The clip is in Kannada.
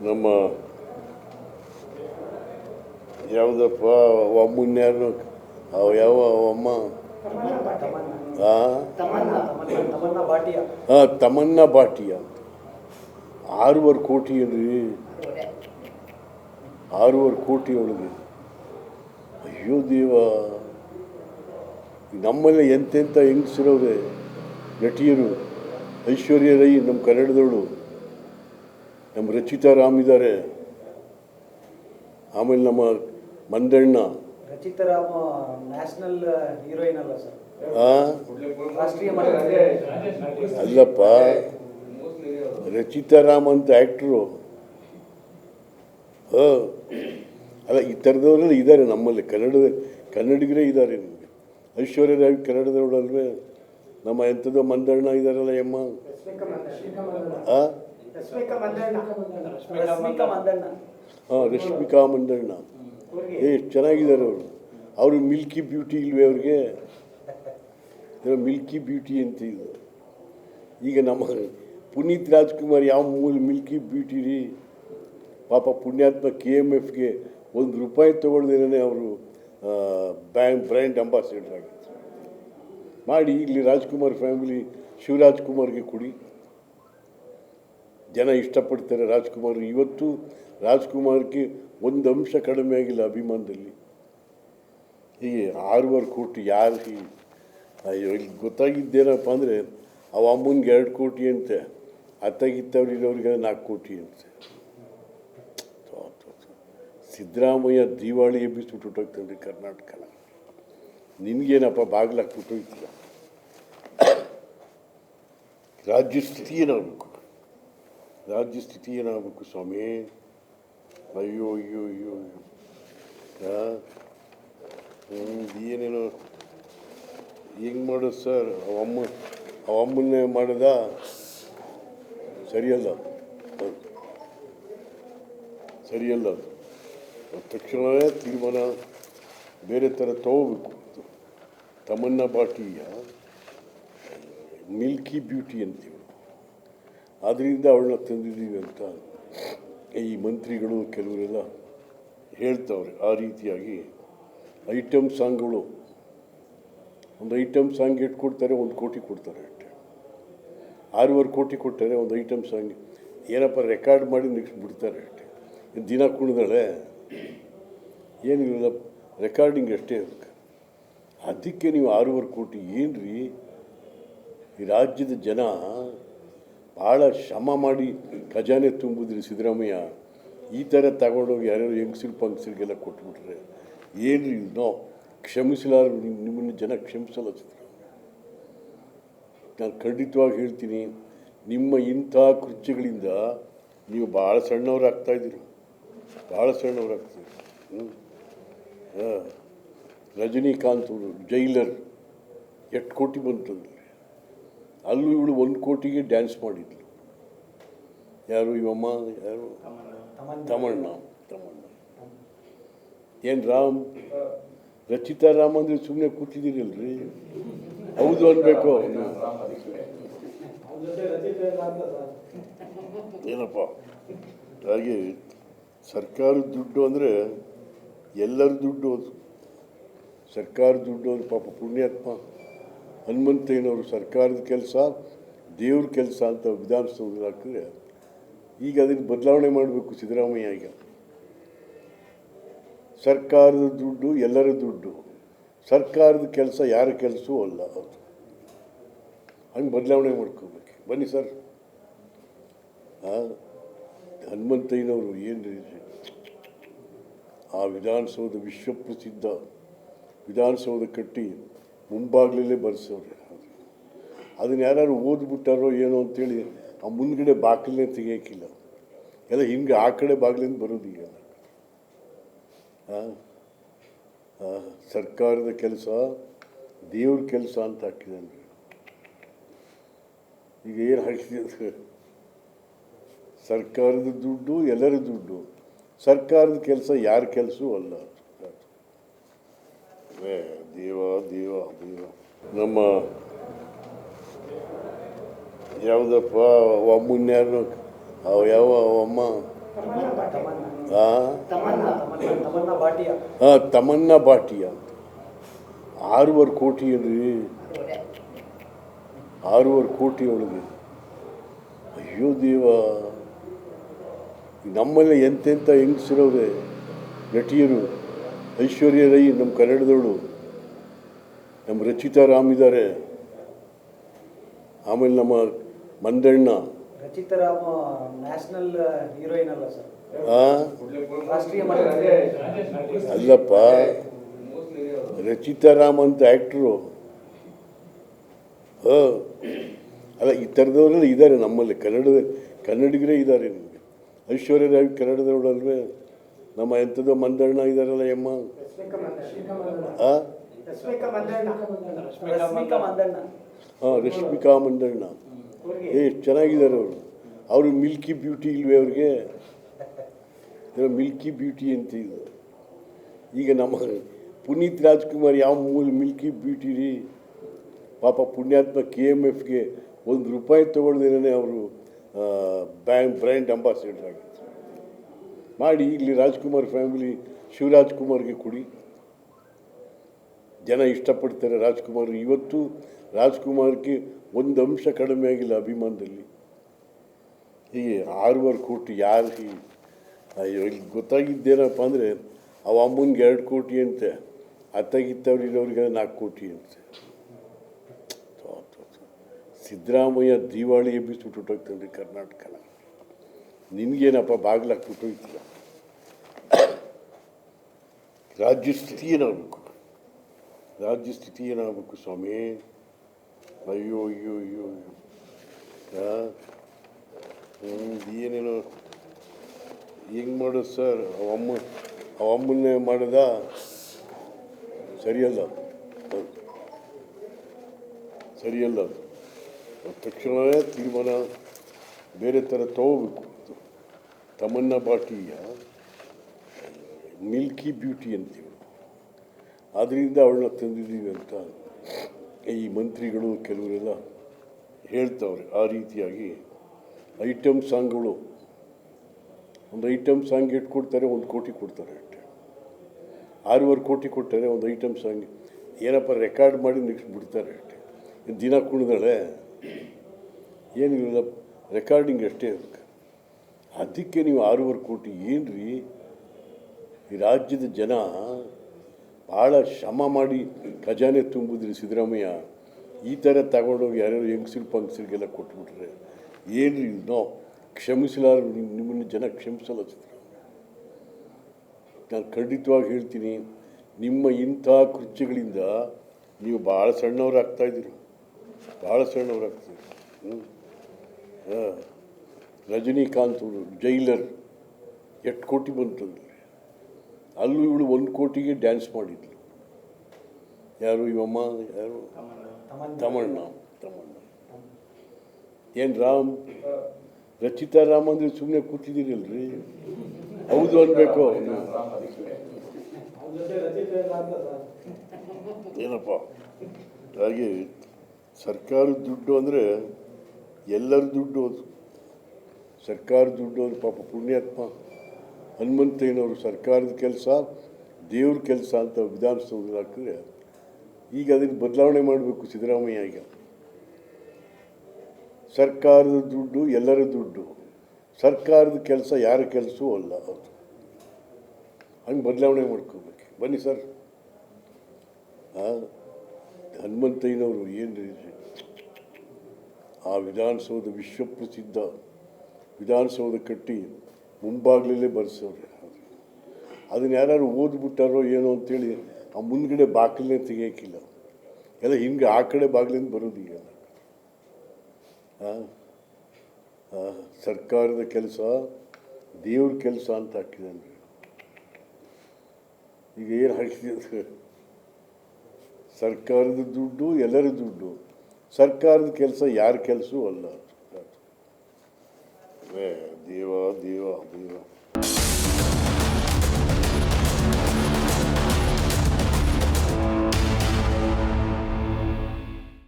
ನಮ್ಮ ಯಾವುದಪ್ಪ ಒಮ್ಮನ್ಯಾರು ಯಾರು ಅವ ಯಾವ ಅಮ್ಮ ಆ? ತಮನ್ನ ಬಾಟಿಯ ಅಂತ ಆರೂವರೆ ಕೋಟಿ ಅಲ್ರಿ ಆರೂವರೆ ಕೋಟಿ ಒಳಗೆ ಅಯ್ಯೋ ದೇವ. ನಮ್ಮಲ್ಲಿ ಎಂತೆಂಥ ಹೆಂಗಸಿರೋರೆ ನಟಿಯರು, ಐಶ್ವರ್ಯ ರೈ, ನಮ್ಮ ಕನ್ನಡದವಳು. ನಮ್ಮ ರಚಿತಾ ರಾಮ್ ಇದ್ದಾರೆ ಆಮೇಲೆ ನಮ್ಮ ಮಂದಣ್ಣ. ರಚಿತಾರಾಮ್ ನ್ಯಾಷನಲ್ ಹೀರೋಯಿನ್ ಅಲ್ಲ ಸರ್. ಅಲ್ಲಪ್ಪ. ರಚಿತಾರಾಮ್ ಅಂತ ಆ್ಯಕ್ಟ್ರು ಹ. ಅಲ್ಲ ಈ ಥರದವರೆಲ್ಲ ಇದ್ದಾರೆ ನಮ್ಮಲ್ಲಿ. ಕನ್ನಡದ ಕನ್ನಡಿಗರೇ ಇದ್ದಾರೆ ನಿಮಗೆ. ಐಶ್ವರ್ಯ ರಾಯ್ ಕನ್ನಡದವಳಲ್ವೇ ನಮ್ಮ ಎಂಥದೋ ಮಂದಣ್ಣ ಇದ್ದಾರಲ್ಲ ಎಮ್ಮ ಆ? ರಶ್ಮಿಕಾ ಮಂದಣ್ಣ. ಹಾಂ ರಶ್ಮಿಕಾ ಮಂದಣ್ಣ. ಏ ಎಷ್ಟು ಚೆನ್ನಾಗಿದ್ದಾರೆ ಅವರು. ಅವರು ಮಿಲ್ಕಿ ಬ್ಯೂಟಿ ಇಲ್ವೇ ಅವ್ರಿಗೆ? ಮಿಲ್ಕಿ ಬ್ಯೂಟಿ ಅಂತ ಇದು. ಈಗ ನಮ್ಮ ಪುನೀತ್ ರಾಜ್ಕುಮಾರ್ ಯಾವ ಮೂಲ ಮಿಲ್ಕಿ ಬ್ಯೂಟಿ ರೀ? ಪಾಪ ಪುಣ್ಯಾತ್ಮ ಕೆ ಎಂ ಎಫ್ಗೆ ಒಂದು ರೂಪಾಯಿ ತೊಗೊಳ್ದೇನೆ ಅವರು ಬ್ಯಾಂಕ್ ಬ್ರ್ಯಾಂಡ್ ಅಂಬಾಸಿಡರ್ ಆಗಿತ್ತು ಮಾಡಿ ಇಲ್ಲಿ ರಾಜ್ಕುಮಾರ್ ಫ್ಯಾಮಿಲಿ ಶಿವರಾಜ್ ಕುಮಾರ್ಗೆ ಕೊಡಿ. ಜನ ಇಷ್ಟಪಡ್ತಾರೆ ರಾಜ್ಕುಮಾರ್. ಇವತ್ತು ರಾಜ್ಕುಮಾರ್ಗೆ ಒಂದು ಅಂಶ ಕಡಿಮೆ ಆಗಿಲ್ಲ ಅಭಿಮಾನದಲ್ಲಿ. ಹೀಗೆ ಆರೂವರೆ ಕೋಟಿ ಯಾರು ಅಯ್ಯೋ, ಇಲ್ಲಿ ಗೊತ್ತಾಗಿದ್ದೇನಪ್ಪ ಅಂದರೆ, ಅವ ಅಮ್ಮನಿಗೆ ಎರಡು ಕೋಟಿ ಅಂತೆ ಅತ್ತಾಗಿತ್ತವ್ರು ಇರೋರಿಗೆ ನಾಲ್ಕು ಕೋಟಿ ಅಂತೆ. ಸಿದ್ದರಾಮಯ್ಯ ದಿವಾಳಿ ಎಬ್ಬಿಸ್ಬಿಟ್ಟು ಹೊಟ್ಟೋಗ್ತಾನೆ ಕರ್ನಾಟಕನ ನಿನಗೇನಪ್ಪ ಬಾಗ್ಲಾಕ್ ಹೋಗ್ತೀಯ ರಾಜ್ಯ ಸ್ಥಿತಿ ಏನಾಗಬೇಕು ರಾಜ್ಯ ಸ್ಥಿತಿ ಏನಾಗಬೇಕು ಸ್ವಾಮಿ ಅಯ್ಯೋ ಅಯ್ಯೋ ಅಯ್ಯೋ ಅಯ್ಯೋ ಏನೇನೋ ಹೆಂಗೆ ಮಾಡೋದು ಸರ್ ಅವಮ್ಮ ಅವಮ್ಮನ್ನೇ ಮಾಡಿದ? ಸರಿಯಲ್ಲ. ಸರಿಯಲ್ಲ. ತಕ್ಷಣವೇ ತೀರ್ಮಾನ ಬೇರೆ ಥರ ತಗೋಬೇಕು. ತಮನ್ನ ಬಾಟಿಯ ಮಿಲ್ಕಿ ಬ್ಯೂಟಿ ಅಂತೀವಿ. ಆದ್ದರಿಂದ ಅವಳನ್ನ ತಂದಿದ್ದೀವಿ ಅಂತ ಈ ಮಂತ್ರಿಗಳು ಕೆಲವರೆಲ್ಲ ಹೇಳ್ತಾವ್ರೆ. ಆ ರೀತಿಯಾಗಿ ಐಟಮ್ ಸಾಂಗ್ಗಳು, ಒಂದು ಐಟಮ್ ಸಾಂಗ್ ಎಷ್ಟು ಕೊಡ್ತಾರೆ ಒಂದು ಕೋಟಿ ಕೊಡ್ತಾರೆ ಅಷ್ಟೇ. ಆರೂವರೆ ಕೋಟಿ ಕೊಡ್ತಾರೆ ಒಂದು ಐಟಮ್ ಸಾಂಗ್ ಏನಪ್ಪ ರೆಕಾರ್ಡ್ ಮಾಡಿ ನೆಕ್ಸ್ಟ್ ಬಿಡ್ತಾರೆ ಅಷ್ಟೇ ದಿನ ಕುಣಿದಾಳೆ ಏನಿಲ್ಲ ರೆಕಾರ್ಡಿಂಗ್ ಅಷ್ಟೇ ಅದಕ್ಕೆ. ಅದಕ್ಕೆ ನೀವು ಆರೂವರೆ ಕೋಟಿ ಏನು ರೀ ಈ ರಾಜ್ಯದ ಜನ ಭಾಳ ಶ್ರಮ ಮಾಡಿ ಖಜಾನೆ ತುಂಬಿದ್ರಿ ಸಿದ್ದರಾಮಯ್ಯ. ಈ ಥರ ತಗೊಂಡೋಗಿ ಯಾರ್ಯಾರು ಹೆಂಗಸಿರು ಪಂಗಸರಿಗೆಲ್ಲ ಕೊಟ್ಬಿಟ್ರೆ ಏನು ನೋ ಕ್ಷಮಿಸಲಾರ ನಿಮ್ಮನ್ನು ಜನ ಕ್ಷಮಿಸಲ್ಲ ನಾನು ಖಂಡಿತವಾಗಿ ಹೇಳ್ತೀನಿ, ನಿಮ್ಮ ಇಂಥ ಕೃತ್ಯಗಳಿಂದ ನೀವು ಭಾಳ ಸಣ್ಣವರಾಗ್ತಾ ಇದ್ದೀರಿ. ಭಾಳ ಸಣ್ಣವರಾಗ್ತೀರಿ ಹಾಂ. ರಜನಿಕಾಂತ್ ಅವರು ಜೈಲರ್ ಎಷ್ಟು ಕೋಟಿ ಬಂತಂದ್ರೆ. ಅಲ್ಲೂ ಇವಳು ಒಂದು ಕೋಟಿಗೆ ಡ್ಯಾನ್ಸ್ ಮಾಡಿದ್ಲು. ಯಾರು ಇವಮ್ಮ ಯಾರು? ತಮಣ್ಣ ತಮಣ್ಣ. ಏನು ರಾಮ್? ರಚಿತಾ ರಾಮ್ ಅಂದರೆ ಸುಮ್ಮನೆ ಕೂತಿದ್ದೀರಲ್ರಿ? ಹೌದು ಅನ್ಬೇಕು ಏನಪ್ಪ? ಹಾಗೆ ಸರ್ಕಾರದ ದುಡ್ಡು ಅಂದರೆ ಎಲ್ಲರ ದುಡ್ಡು ಅದು. ಸರ್ಕಾರ ದುಡ್ಡು ಅಂದ್ರೆ ಪಾಪ ಪುಣ್ಯಾತ್ಮ. ಹನುಮಂತಯ್ಯನವರು ಸರ್ಕಾರದ ಕೆಲಸ, ದೇವ್ರ ಕೆಲಸ ಅಂತ ವಿಧಾನಸೌಧದಲ್ಲಿ ಹಾಕಿದ್ರೆ ಈಗ ಅದನ್ನು ಬದಲಾವಣೆ ಮಾಡಬೇಕು ಸಿದ್ದರಾಮಯ್ಯ ಈಗ. ಸರ್ಕಾರದ ದುಡ್ಡು ಎಲ್ಲರ ದುಡ್ಡು. ಸರ್ಕಾರದ ಕೆಲಸ ಯಾರ ಕೆಲಸವೂ ಅಲ್ಲ ಅದು. ಹಂಗೆ ಬದಲಾವಣೆ ಮಾಡ್ಕೋಬೇಕು. ಬನ್ನಿ ಸರ್. ಹನುಮಂತಯ್ಯನವರು ಏನು ಆ ವಿಧಾನಸೌಧ ವಿಶ್ವಪ್ರಸಿದ್ಧ ವಿಧಾನಸೌಧ ಕಟ್ಟಿ ಮುಂಬಾಗ್ಲಲ್ಲೇ ಬರೆಸೋರು. ಅದನ್ನ ಯಾರು ಓದ್ಬಿಟ್ಟಾರೋ ಏನೋ ಅಂತೇಳಿ ಆ ಮುಂದ್ಗಡೆ ಬಾಗಿಲನ್ನೇ ತೆಗಿಯೋಕ್ಕಿಲ್ಲ. ಎಲ್ಲ ಹಿಂಗೆ ಆ ಕಡೆ ಬಾಗಿಲಿಂದ ಬರೋದು ಈಗ. ಸರ್ಕಾರದ ಕೆಲಸ, ದೇವ್ರ ಕೆಲಸ ಅಂತ ಹಾಕಿದ್ದಾನೆ ಈಗ ಏನು ಹಾಕಿದೆ ಸರ್ಕಾರದ ದುಡ್ಡು, ಎಲ್ಲರ ದುಡ್ಡು. ಸರ್ಕಾರದ ಕೆಲಸ ಯಾರ ಕೆಲಸವೂ ಅಲ್ಲ. ದೇವ ದೇವ ದೇವ ನಮ್ಮ ಯಾವುದಪ್ಪ ಒಮ್ಮನ್ಯಾರು ಯಾರು ಅವ ಯಾವ ಅಮ್ಮ ಆ? ತಮನ್ನ ಬಾಟಿಯ ಅಂತ ಕೋಟಿ ಅಲ್ರಿ ಆರೂವರೆ ಕೋಟಿ ಒಳಗೆ ಅಯ್ಯೋ ದೇವ ನಮ್ಮಲ್ಲಿ ಎಂತೆಂಥ ಹೆಂಗಸಿರವ್ರೆ ನಟಿಯರು ಐಶ್ವರ್ಯ ರೈ ನಮ್ಮ ಕನ್ನಡದವಳು ನಮ್ಮ ರಚಿತಾ ರಾಮ್ ಇದ್ದಾರೆ ಆಮೇಲೆ ನಮ್ಮ ಮಂದಣ್ಣ. ಅಲ್ಲಪ್ಪ. ರಚಿತಾ ರಾಮ್ ಅಂತ ಆ್ಯಕ್ಟ್ರು ಹಾಂ. ಅಲ್ಲ ಈ ಥರದವರೆಲ್ಲ ಇದ್ದಾರೆ ನಮ್ಮಲ್ಲಿ. ಕನ್ನಡದ ಕನ್ನಡಿಗರೇ ಇದ್ದಾರೆ ನಿಮಗೆ. ಐಶ್ವರ್ಯ ರಾಯ್ ಕನ್ನಡದವಳಲ್ವೇ? ನಮ್ಮ ಎಂಥದೋ ಮಂದಣ್ಣ ಇದ್ದಾರಲ್ಲ ಎಮ್ಮ ಹಾಂ ರಶ್ಮಿಕಾ ಮಂದಣ್ಣ. ಏ ಚೆನ್ನಾಗಿದ್ದಾರೆ ಅವರು. ಅವರು ಮಿಲ್ಕಿ ಬ್ಯೂಟಿ ಇಲ್ವೇ ಅವ್ರಿಗೆ? ಮಿಲ್ಕಿ ಬ್ಯೂಟಿ ಅಂತ ಇದು. ಈಗ ನಮ್ಮ ಪುನೀತ್ ರಾಜ್ಕುಮಾರ್ ಯಾವ ಮೂಲ ಮಿಲ್ಕಿ ಬ್ಯೂಟಿ ರೀ? ಪಾಪ ಪುಣ್ಯಾತ್ಮ ಕೆ ಎಂ ಎಫ್ಗೆ ಒಂದು ರೂಪಾಯಿ ತೊಗೊಳ್ದೇನೆ ಅವರು ಬ್ಯಾಂಕ್ ಬ್ರ್ಯಾಂಡ್ ಅಂಬಾಸಿಡರ್ ಆಗಿತ್ತು ಮಾಡಿ ಇಲ್ಲಿ ರಾಜ್ಕುಮಾರ್ ಫ್ಯಾಮಿಲಿ ಶಿವರಾಜ್ಕುಮಾರ್ಗೆ ಕೊಡಿ. ಜನ ಇಷ್ಟಪಡ್ತಾರೆ ರಾಜ್ಕುಮಾರ್. ಇವತ್ತು ರಾಜ್ಕುಮಾರ್ಗೆ ಒಂದು ಅಂಶ ಕಡಿಮೆ ಆಗಿಲ್ಲ ಅಭಿಮಾನದಲ್ಲಿ. ಹೀಗೆ ಆರೂವರೆ ಕೋಟಿ ಯಾರು ಅಯ್ಯೋ, ಇಲ್ಲಿ ಗೊತ್ತಾಗಿದ್ದೇನಪ್ಪ ಅಂದರೆ ಅವ ಅಮ್ಮನಿಗೆ ಎರಡು ಕೋಟಿ ಅಂತೆ ಅತ್ತಾಗಿತ್ತವ್ರು ಇರೋರಿಗೆ ನಾಲ್ಕು ಕೋಟಿ ಅಂತೆ. ಸಿದ್ದರಾಮಯ್ಯ ದಿವಾಳಿ ಎಬ್ಬಿಸ್ಬಿಟ್ಟು ಹೊಟ್ಟೋಗ್ತಾನೆ ಕರ್ನಾಟಕನ ನಿನಗೇನಪ್ಪ ಬಾಗ್ಲಾಕ್ಬಿಟ್ಟು ಬಿಟ್ಟೋಯ್ತಿಲ್ಲ ರಾಜ್ಯ ಸ್ಥಿತಿ ಏನಾಗಬೇಕು? ರಾಜ್ಯ ಸ್ಥಿತಿ ಏನಾಗಬೇಕು ಸ್ವಾಮಿ? ಅಯ್ಯೋ ಅಯ್ಯೋ ಅಯ್ಯೋ ಅಯ್ಯೋ. ಏನೇನೋ ಹೆಂಗೆ ಮಾಡೋದು ಸರ್? ಅವಮ್ಮ, ಅವಮ್ಮನ್ನೇ ಮಾಡಿದ? ಸರಿಯಲ್ಲ. ಸರಿಯಲ್ಲ ಅದು ತಕ್ಷಣವೇ ತೀರ್ಮಾನ ಬೇರೆ ಥರ ತಗೋಬೇಕು. ತಮನ್ನ ಬಾಟಿಯ ಮಿಲ್ಕಿ ಬ್ಯೂಟಿ ಅಂತೀವಿ. ಆದ್ದರಿಂದ ಅವಳನ್ನ ತಂದಿದ್ದೀವಿ ಅಂತ ಈ ಮಂತ್ರಿಗಳು ಕೆಲವರೆಲ್ಲ ಹೇಳ್ತಾವ್ರೆ. ಆ ರೀತಿಯಾಗಿ ಐಟಮ್ ಸಾಂಗ್ಗಳು, ಒಂದು ಐಟಮ್ ಸಾಂಗ್ ಎಷ್ಟು ಕೊಡ್ತಾರೆ ಒಂದು ಕೋಟಿ ಕೊಡ್ತಾರೆ ಅಷ್ಟೆ. ಆರೂವರೆ ಕೋಟಿ ಕೊಟ್ಟರೆ ಒಂದು ಐಟಮ್ ಸಾಂಗ್ ಏನಪ್ಪ ರೆಕಾರ್ಡ್ ಮಾಡಿ ನೆಕ್ಸ್ಟ್ ಬಿಡ್ತಾರೆ ಅಷ್ಟೆ. ದಿನ ಕುಣಿದಾಳೆ ಏನಿಲ್ಲ, ರೆಕಾರ್ಡಿಂಗ್ ಅಷ್ಟೇ ಅದಕ್ಕೆ. ಅದಕ್ಕೆ ನೀವು ಆರೂವರೆ ಕೋಟಿ ಏನು ರೀ ಈ ರಾಜ್ಯದ ಜನ ಭಾಳ ಶ್ರಮ ಮಾಡಿ ಖಜಾನೆ ತುಂಬಿದ್ರಿ ಸಿದ್ದರಾಮಯ್ಯ. ಈ ಥರ ತಗೊಂಡೋಗಿ ಯಾರ್ಯಾರು ಹೆಂಗಸರು ಪಂಗಸರಿಗೆಲ್ಲ ಕೊಟ್ಬಿಟ್ರೆ ಏನು ನೋ ಕ್ಷಮಿಸಲಾರು ನಿಮ್ಮ ನಿಮ್ಮನ್ನು ಜನ ಕ್ಷಮಿಸಲ್ಲ ನಾನು ಖಂಡಿತವಾಗಿ ಹೇಳ್ತೀನಿ, ನಿಮ್ಮ ಇಂಥ ಕೃತ್ಯಗಳಿಂದ ನೀವು ಭಾಳ ಸಣ್ಣವರಾಗ್ತಾ ಇದ್ದೀರಿ. ಭಾಳ ಸಣ್ಣವರಾಗ್ತೀರಿ ಹ್ಞೂ ಹಾಂ. ರಜನಿಕಾಂತ್ ಅವರು ಜೈಲರ್, ಎಷ್ಟು ಕೋಟಿ ಬಂತಂದ್ರೆ ಅಲ್ಲೂ ಇವಳು ಒಂದು ಕೋಟಿಗೆ ಡ್ಯಾನ್ಸ್ ಮಾಡಿದ್ಲು. ಯಾರು ಇವಮ್ಮ ಯಾರು? ತಮಣ್ಣ ತಮಣ್ಣ. ಏನು ರಾಮ್? ರಚಿತಾ ರಾಮ್ ಅಂದರೆ ಸುಮ್ಮನೆ ಕೂತಿದ್ದೀರಲ್ರಿ? ಹೌದು ಅನ್ಬೇಕು ಏನಪ್ಪ? ಹಾಗೆ ಸರ್ಕಾರದ ದುಡ್ಡು ಅಂದರೆ ಎಲ್ಲರ ದುಡ್ಡು ಅದು. ಸರ್ಕಾರದ ದುಡ್ಡು ಅದು ಪಾಪ ಪುಣ್ಯಾತ್ಮ. ಹನುಮಂತಯ್ಯನವರು ಸರ್ಕಾರದ ಕೆಲಸ, ದೇವ್ರ ಕೆಲಸ ಅಂತ ವಿಧಾನಸೌಧದಲ್ಲಿ ಹಾಕಿದ್ರೆ ಈಗ ಅದನ್ನು ಬದಲಾವಣೆ ಮಾಡಬೇಕು ಸಿದ್ದರಾಮಯ್ಯ ಈಗ. ಸರ್ಕಾರದ ದುಡ್ಡು ಎಲ್ಲರ ದುಡ್ಡು. ಸರ್ಕಾರದ ಕೆಲಸ ಯಾರ ಕೆಲಸವೂ ಅಲ್ಲ ಅದು. ಹಂಗೆ ಬದಲಾವಣೆ ಮಾಡ್ಕೋಬೇಕು. ಬನ್ನಿ ಸರ್. ಹನುಮಂತಯ್ಯನವರು ಏನು ಆ ವಿಧಾನಸೌಧ ವಿಶ್ವಪ್ರಸಿದ್ಧ ವಿಧಾನಸೌಧ ಕಟ್ಟಿ ಮುಂಬಾಗಿಲಲ್ಲೇ ಬರೆಸೋರು ಅದನ್ನ ಯಾರು ಓದ್ಬಿಟ್ಟಾರೋ ಏನೋ ಅಂತೇಳಿ ಆ ಮುಂದ್ಗಡೆ ಬಾಗಿಲನ್ನೇ ತೆಗಿಯೋಕ್ಕಿಲ್ಲ. ಎಲ್ಲ ಹಿಂಗೆ ಆ ಕಡೆ ಬಾಗಿಲಿಂದ ಬರೋದು ಈಗ. ಸರ್ಕಾರದ ಕೆಲಸ, ದೇವ್ರ ಕೆಲಸ ಅಂತ ಹಾಕಿದ್ದಾನೆ. ಈಗ ಏನು ಹಾಕಿದೆ ಅಂದರೆ ಸರ್ಕಾರದ ದುಡ್ಡು, ಎಲ್ಲರ ದುಡ್ಡು. ಸರ್ಕಾರದ ಕೆಲಸ ಯಾರ ಕೆಲಸವೂ ಅಲ್ಲ. ಏ, ದೇವ ದೇವ ದೇವ